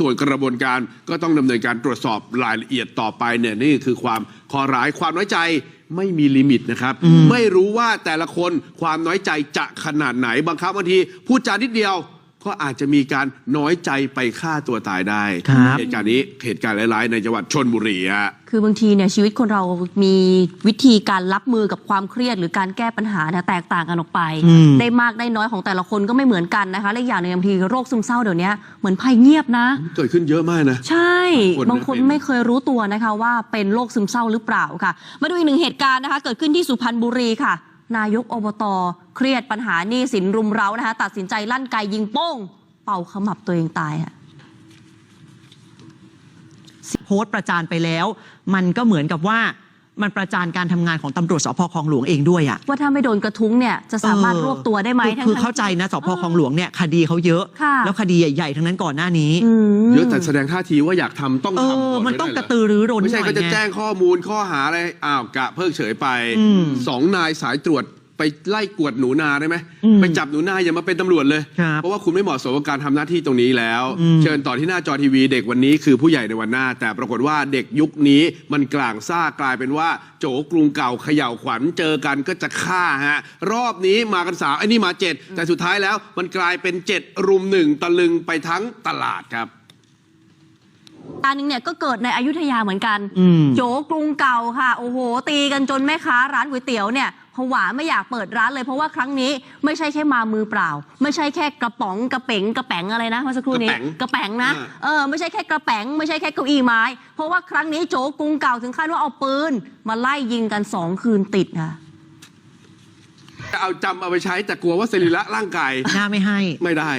ส่วนกระบวนการก็ต้องดำเนินการตรวจสอบรายละเอียดต่อไปเนี่ยนี่คือความคอร้ายความน้อยใจไม่มีลิมิตนะครับ ไม่รู้ว่าแต่ละคนความน้อยใจจะขนาดไหนบางครั้งบางทีพูดจานิดเดียว ก็อาจจะมีการน้อยใจไปฆ่าตัวตายได้ ครับ เหตุการณ์นี้เหตุการณ์ร้ายๆ ในจังหวัดชนบุรีฮะ คือบางทีเนี่ยชีวิตคนเรามีวิธีการรับมือกับความเครียดหรือการแก้ปัญหาเนี่ยแตกต่างกันออกไป อืม ได้มากได้น้อยของแต่ละคนก็ไม่เหมือนกันนะคะและอีกอย่างหนึงบางทีโรคซึมเศร้าเดี๋ยวนี้เหมือนภัยเงียบนะ เกิดขึ้นเยอะมากนะ ใช่ บาบางงคคนนนะ ไม่เคยรู้ตัวนะคะว่าเป็นโรคซึมเศร้าหรือเปล่าค่ะ มาดูอีกหนึ่งเหตุการณ์นะคะ เกิดขึ้นที่สุพรรณบุรีค่ะ นายกอบตเครียดปัญหาหนี้สินรุมเร้านะคะ ตัดสินใจลั่นไกยิงโป้ง เป่าขมับตัวเองตายค่ะโพสต์ประจานไปแล้ว มันก็เหมือนกับว่า มันประจานการทำงานของตำรวจสพคลองหลวงเองด้วยอะว่าถ้าไม่โดนกระทุ้งเนี่ยจะสามารถเออรวบตัวได้ไหมคือทั้งคือๆเข้าใจนะสพคลองหลวงเนี่ยคดีเขาเยอะ ค่ะ แล้วคดีใหญ่ๆทั้งนั้นก่อนหน้านี้ อืม เยอะแต่แสดงท่าทีว่าอยากทำต้องเอทำอ ก่อนมันต้องไได้กเหระตือรือร้นไม่ใช่หน่ก็อยจะไง แจ้งข้อมูลข้อหาอะไรอ้าวกะเพิกเฉยไปอืม สองนายสายตรวจ ไปไล่กวดหนูนาได้ไหมอืมไปจับหนูนาอย่ามาเป็นตำรวจเลย ครับเพราะว่าคุณไม่เหมาะสมกับการทำหน้าที่ตรงนี้แล้ว อืม เชิญต่อที่หน้าจอทีวี เด็กวันนี้คือผู้ใหญ่ในวันหน้า แต่ปรากฏว่าเด็กยุคนี้มันกลางซ่ากลายเป็นว่า โจกรุงเก่าเขย่าขวัญเจอกันก็จะฆ่าฮะ รอบนี้มากันสามไอ้นี่มาเจ็ดแต่สุดท้ายแล้วมันกลายเป็นเจ็ดรุมหนึ่งตะลึงไปทั้งตลาดครับอันนึงเนี่ยก็เกิดในอยุธยาเหมือนกัน อืม โจกรุงเก่าค่ะ โอ้โห ตีกันจนแม่ค้าร้านก๋วยเตี๋ยวเนี่ย ผวาไม่อยากเปิดร้านเลยเพราะว่าครั้งนี้ไม่ใช่แค่มามือเปล่า ไม่ใช่แค่กระป๋องกระเป๋งกระแป๋งอะไรนะเมื่อสักครู่นี้กระแป๋งกระแป๋งนะอ่าเออไม่ใช่แค่กระแป๋งไม่ใช่แค่เก้าอี้ไม้ เพราะว่าครั้งนี้โจกรุงเก่าถึงขั้นว่าเอาปืนมาไล่ยิงกันสองคืนติดค่ะจะเอาจำเอาไปใช้แต่กลัวว่าสรีระร่างกายหน้าไม่ให้ไม่ได้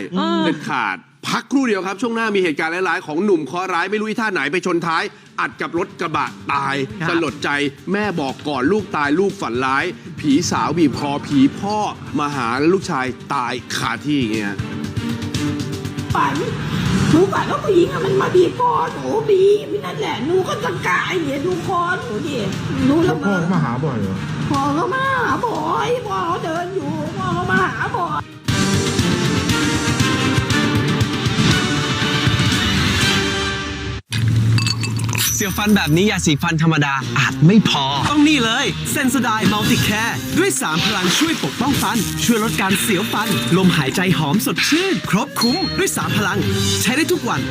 เด็ดขาด พักครู่เดียวครับ ช่วงหน้ามีเหตุการณ์ร้ายๆ ของหนุ่มเคอร้ายไม่รู้อีท่าไหนไปชนท้าย อัดกับรถกระบะตายครับ สลดใจแม่บอกก่อนลูกตายลูกฝันร้าย ผีสาวบีบคอผีพ่อมาหาลูกชายตายคาที่อย่างเงี้ย ฝันหนูฝันว่าผู้หญิงอะมันมาบีบคอหนูบีบนั่นแหละหนูก็ตะกายเนี่ยดูคอหนูดิหนูแล้วพ่อมาเขามาหาบ่อยเหรอพ่อก็มาหาบ่อยพ่อเขาเดินอยู่พ่อก็มาหาบ่อย เสียวฟันแบบนี้ยาสีฟันธรรมดาอาจไม่พอ ต้องนี่เลยเซน o ไดมัลติแคร์ด้วย 3 พลังช่วยปกป้องฟัน ช่วยลดการเสียวฟัน ลมหายใจหอมสดชื่น ครบคุ้มด้วย 3 พลัง ใช้ได้ทุกวัน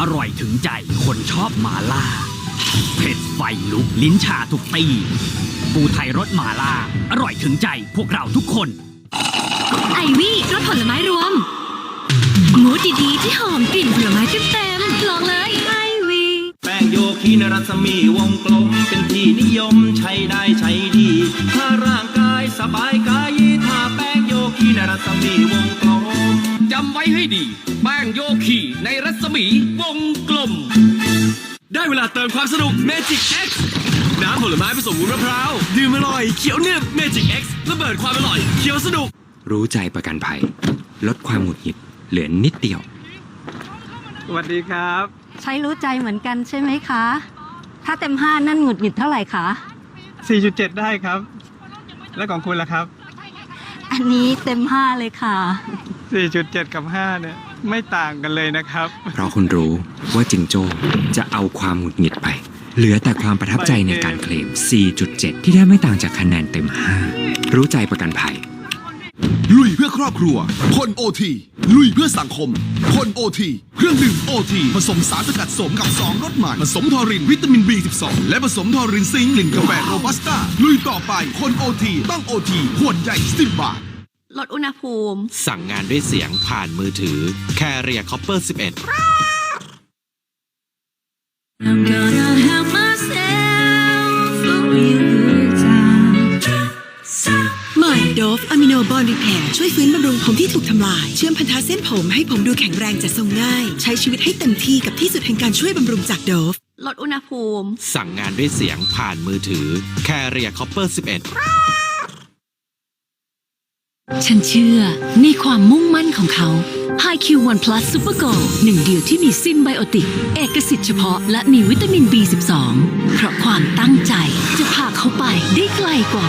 อร่อยถึงใจคนชอบหมาล่า เผ็ดไฟลุกลิ้นชาทุกตี ปูไทยรสหมาล่า อร่อยถึงใจพวกเราทุกคน ไอวี่รสผลไม้รวม มูดดีๆที่หอมกลิ่นผลไม้เต็มๆลองเลยไอวี่แป้งโยคีนรัศมีวงกลม เป็นที่นิยมใช้ได้ใช้ดี ถ้าร่างกายสบายกายถ้าแป้งโยคีนรัศมีวงกลมจำไว้ให้ดี แป้งโยคีในรัศมีวงกลม ได้เวลาเติมความสนุก Magic X น้ำผลไม้ผสมวุ้นมะพร้าว ดื่มอร่อยเขียวเนึบ Magic X ระเบิดความอร่อยเขียวสนุก รู้ใจประกันภัย ลดความหงุดหงิดเหลือนิดเดียว สวัสดีครับ ใช้รู้ใจเหมือนกันใช่ไหมคะ ถ้าเต็มห้านั่นหงุดหงิดเท่าไหร่คะ 4.7 ได้ครับ แล้วของคุณล่ะครับ อันนี้เต็มห้าเลยค่ะ 4.7 กับ 5 เนี่ย ไม่ต่างกันเลยนะครับ เพราะคุณรู้ว่าจิงโจ้จะเอาความหงุดหงิดไป เหลือแต่ความประทับใจในการเคลม 4.7 ที่ได้ไม่ต่างจากคะแนนเต็ม 5 รู้ใจประกันภัย ลุยเพื่อครอบครัวคนโอทีลุยเพื่อสังคมคนโอทีเครื่องดื่มโอทีผสมสารสกัดสมกับ 2รสใหม่ผสมทอรินวิตามิน B12 และผสมทอรินซิงค์กลิ่นกาแฟโรบัสต้าลุยต่อไปคนโอทีต้องโอทีขวดใหญ่10บาท ลดอุณหภูมิ สั่งงานด้วยเสียงผ่านมือถือ Carrier Copper 11 I'm gonna help myself โนบอนรีแพร์ช่วยฟื้นบำรุงผมที่ถูกทำลาย เชื่อมพันธะเส้นผมให้ผมดูแข็งแรงจัดทรงง่าย ใช้ชีวิตให้เต็มที่กับที่สุดแห่งการช่วยบำรุงจากโดฟ ลดอุณหภูมิ สั่งงานด้วยเสียงผ่านมือถือ Carrier Copper 11 ฉันเชื่อในความมุ่งมั่นของเขา High Q One Plus Super Go หนึ่งเดียวที่มีซิมไบโอติก เอกสิทธิ์เฉพาะและมีวิตามิน B12 เพราะความตั้งใจจะพาเขาไปได้ไกลกว่า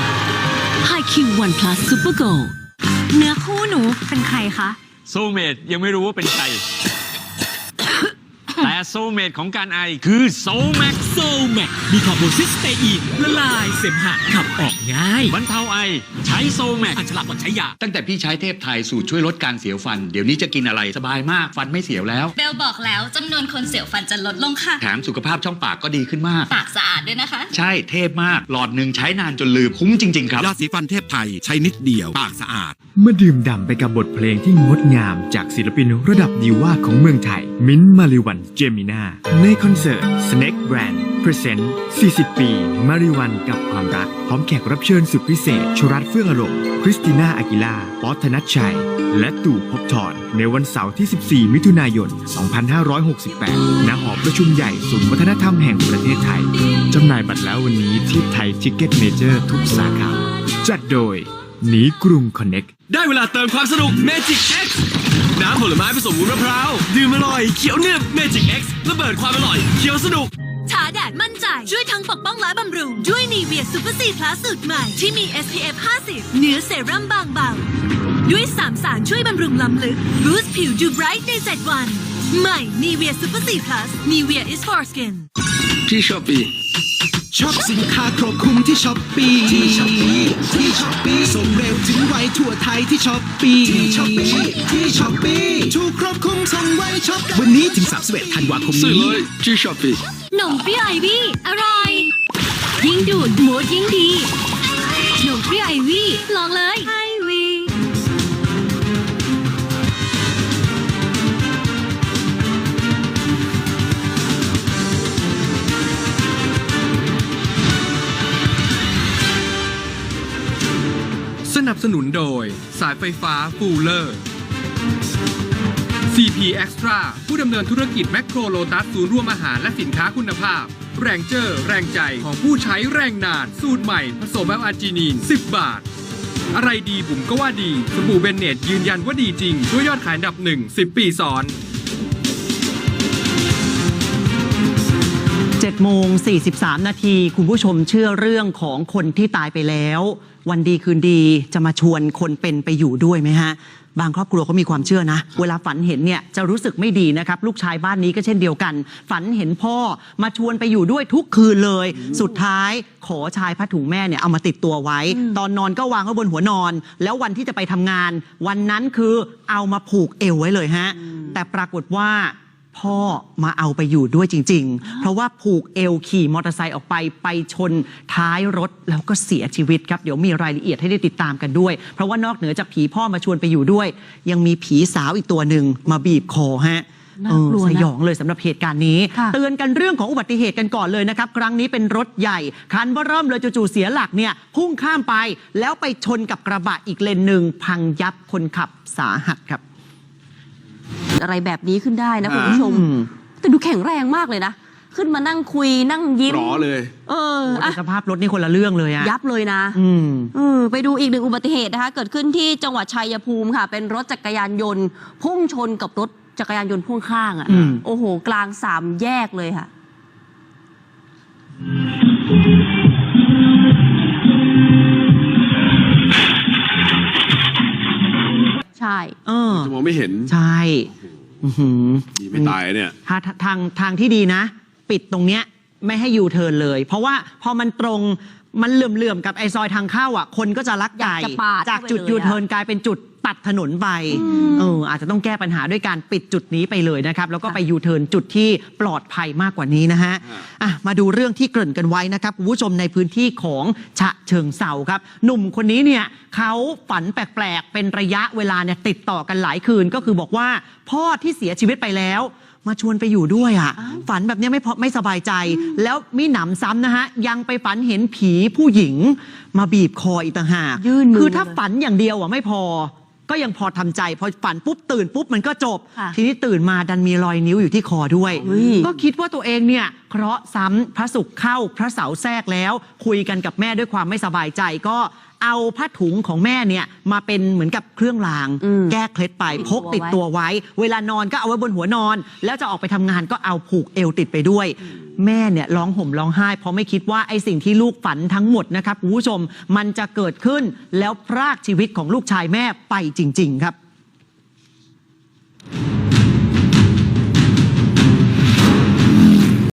High Q One Plus Super Gold เนื้อคู่หนูเป็นใครคะ โซเมดยังไม่รู้ว่าเป็นใคร แต่โซเมดของการไอคือโซแม็กโซแมกมีคาร์โบซิสเตอีนละลายเสมหะขับออกง่ายบรรเทาไอ ใช้โซแม็กอันฉลาดกว่าใช้ยาตั้งแต่พี่ใช้เทพไทยสูตรช่วยลดการเสียวฟัน เดี๋ยวนี้จะกินอะไรสบายมากฟันไม่เสียวแล้ว เบลบอกแล้วจำนวนคนเสียวฟันจะลดลงค่ะ แถมสุขภาพช่องปากก็ดีขึ้นมาก ปากสะอาดด้วยนะคะ ใช่เทพมาก หลอดหนึ่งใช้นานจนลืมคุ้มจริง ๆ ครับ ยาสีฟันเทพไทยใช้นิดเดียวปากสะอาด มาดื่มด่ำไปกับบทเพลงที่งดงามจากศิลปินระดับดีว่าของเมืองไทย มิ้นท์มาริวันเจมินาในคอนเสิร์ต Snake Brand Present 40 ปี มาริวันกับความรัก พร้อมแขกรับเชิญสุดพิเศษ ชรัตเฟื่องอารมณ์คริสติน่าอากิล่าป๊อธนัชชัย และตู่พบทรในวันเสาร์ที่ 14 มิถุนายน 2568 ณ หอประชุมใหญ่ศูนย์วัฒนธรรมแห่งประเทศไทย จำหน่ายบัตรแล้ววันนี้ที่ไทยทิกเก็ตเมเจอร์ทุกสาขา จัดโดยหนีกรุงคอนเน็กได้เวลาเติมความสนุก Magic X น้ำผลไม้ผสมวุ้นมะพร้าว ดื่มอร่อยเขียวหนึบ Magic X ระเบิดความอร่อยเขียวสนุกทาแดดมั่นใจ ช่วยทั้งปกป้องและบำรุง ด้วยนีเวียซูเปอร์ซีพลัสสูตรใหม่ ที่มี SPF 50 เนื้อเซรั่มบางเบาด้วย3สารช่วยบำรุงล้ำลึกบูสต์ผิวดูไบรท์ใน 7 วัน ใหม่นีเวียซูเปอร์ซีพลัสนีเวีย is for skin ที่ช้อปปี้ช็อปสินค้าครบคลุมที่ช้อปปี้ที่ช้อปปี้ที่ช้อปปี้ส่งเร็วถึงไวทั่วไทยที่ช้อปปี้ที่ช้อปปี้ที่ช้อปปี้ถูกครบคลุมส่งไวช็อปวันนี้ถึง31ธันวาคมซื้อนี้เลยที่ช้อปปี้หนมเปรี้ยวไอวี่อร่อย ยิ่งดูดมูดยิ่งดีหนมเปรี้ยวไอวี่ลองเลย สนับสนุนโดยสายไฟฟ้าฟูลเลอร์ CP Extra ผู้ดำเนินธุรกิจแมคโครโลตัสศูนย์รวมอาหารและสินค้าคุณภาพ แรงเจอร์ แรงใจของผู้ใช้แรงนาน สูตรใหม่ ผสมแอลอาจินีน 10 บาท อะไรดีบุ๋มก็ว่าดี สบู่เบนเนตยืนยันว่าดีจริง ด้วยยอดขายอันดับหนึ่ง10 ปีซ้อน 7โมง43 นาที คุณผู้ชมเชื่อเรื่องของคนที่ตายไปแล้ว วันดีคืนดีจะมาชวนคนเป็นไปอยู่ด้วยไหมฮะ บางครอบครัวเขามีความเชื่อนะ เวลาฝันเห็นเนี่ยจะรู้สึกไม่ดีนะครับ ลูกชายบ้านนี้ก็เช่นเดียวกัน ฝันเห็นพ่อมาชวนไปอยู่ด้วยทุกคืนเลย สุดท้ายขอชายผ้าถุงแม่เนี่ยเอามาติดตัวไว้ ตอนนอนก็วางไว้บนหัวนอน แล้ววันที่จะไปทำงาน วันนั้นคือเอามาผูกเอวไว้เลยฮะ แต่ปรากฏว่า พ่อมาเอาไปอยู่ด้วยจริง ๆ เพราะว่าผูกเอวขี่มอเตอร์ไซค์ออกไปไปชนท้ายรถแล้วก็เสียชีวิตครับ เดี๋ยวมีรายละเอียดให้ได้ติดตามกันด้วย เพราะว่านอกเหนือจากผีพ่อมาชวนไปอยู่ด้วย ยังมีผีสาวอีกตัวหนึ่งมาบีบคอฮะน่ากลัวนะเออสยองเลยสำหรับเหตุการณ์นี้ค่ะเตือนกันเรื่องของอุบัติเหตุกันก่อนเลยนะครับ ครั้งนี้เป็นรถใหญ่คันเบอร์เริ่มเลยจู่ๆเสียหลักเนี่ยพุ่งข้ามไป แล้วไปชนกับกระบะอีกเลนหนึ่งพังยับคนขับสาหัสครับ อะไรแบบนี้ขึ้นได้นะคุณผู้ชมอืมแต่ดูแข็งแรงมากเลยนะ ขึ้นมานั่งคุยนั่งยิ้มรอเลย เออโอ้อะแต่สภาพรถนี่คนละเรื่องเลยอะยับเลยนะอืมเออไปดูอีกหนึ่งอุบัติเหตุนะคะ เกิดขึ้นที่จังหวัดชัยภูมิค่ะ เป็นรถจักรยานยนต์ พุ่งชนกับรถจักรยานยนต์พ่วงข้างอะอืมโอ้โห กลางสามแยกเลยค่ะใช่ เออจะมองไม่เห็น ใช่ อื้อหือดีไม่ตายเนี่ยถ้าทางทางที่ดีนะ ปิดตรงเนี้ยไม่ให้ยูเทิร์นเลย เพราะว่าพอมันตรงมันเหลื่อมๆกับไอซอยทางเข้าอะ คนก็จะลักไก่อยากจะปาดจากเข้าไปจุดเลยยูอะเทิร์นกลายเป็นจุด ตัดถนนไปเอออาจจะต้องแก้ปัญหาด้วยการปิดจุดนี้ไปเลยนะครับแล้วก็ไปยูเทิร์นจุดที่ปลอดภัยมากกว่านี้นะฮะอะมาดูเรื่องที่เกริ่นกันไว้นะครับคุณผู้ชมในพื้นที่ของฉะเชิงเซาครับ หนุ่มคนนี้เนี่ยเขาฝันแปลกๆ เป็นระยะเวลาเนี่ยติดต่อกันหลายคืนก็คือบอกว่าพ่อที่เสียชีวิตไปแล้วมาชวนไปอยู่ด้วยอะ ฝันแบบเนี้ยไม่พอไม่สบายใจ แล้วมีหนำซ้ำนะฮะ ยังไปฝันเห็นผีผู้หญิง มาบีบคออีกต่างหากยื่นมือคือถ้าเลยฝันอย่างเดียวอะไม่พอ ก็ยังพอทำใจ พอฝันปุ๊บตื่นปุ๊บมันก็จบค่ะทีนี้ตื่นมาดันมีรอยนิ้วอยู่ที่คอด้วยเฮ้ยก็คิดว่าตัวเองเนี่ยเคราะห์ซ้ำพระศุกร์เข้าพระเสาร์แทรกแล้ว คุยกันกับแม่ด้วยความไม่สบายใจก็เอาผ้าถุงของแม่เนี่ยมาเป็นเหมือนกับเครื่องรางอืมแก้เคล็ดไปติดพกตัวติดตัวไว้ เวลานอนก็เอาไว้บนหัวนอน แล้วจะออกไปทำงานก็เอาผูกเอวติดไปด้วย แม่เนี่ยร้องห่มร้องไห้ เพราะไม่คิดว่าไอ้สิ่งที่ลูกฝันทั้งหมดนะครับคุณผู้ชมมันจะเกิดขึ้นแล้วพรากชีวิตของลูกชายแม่ไปจริง ๆ ครับ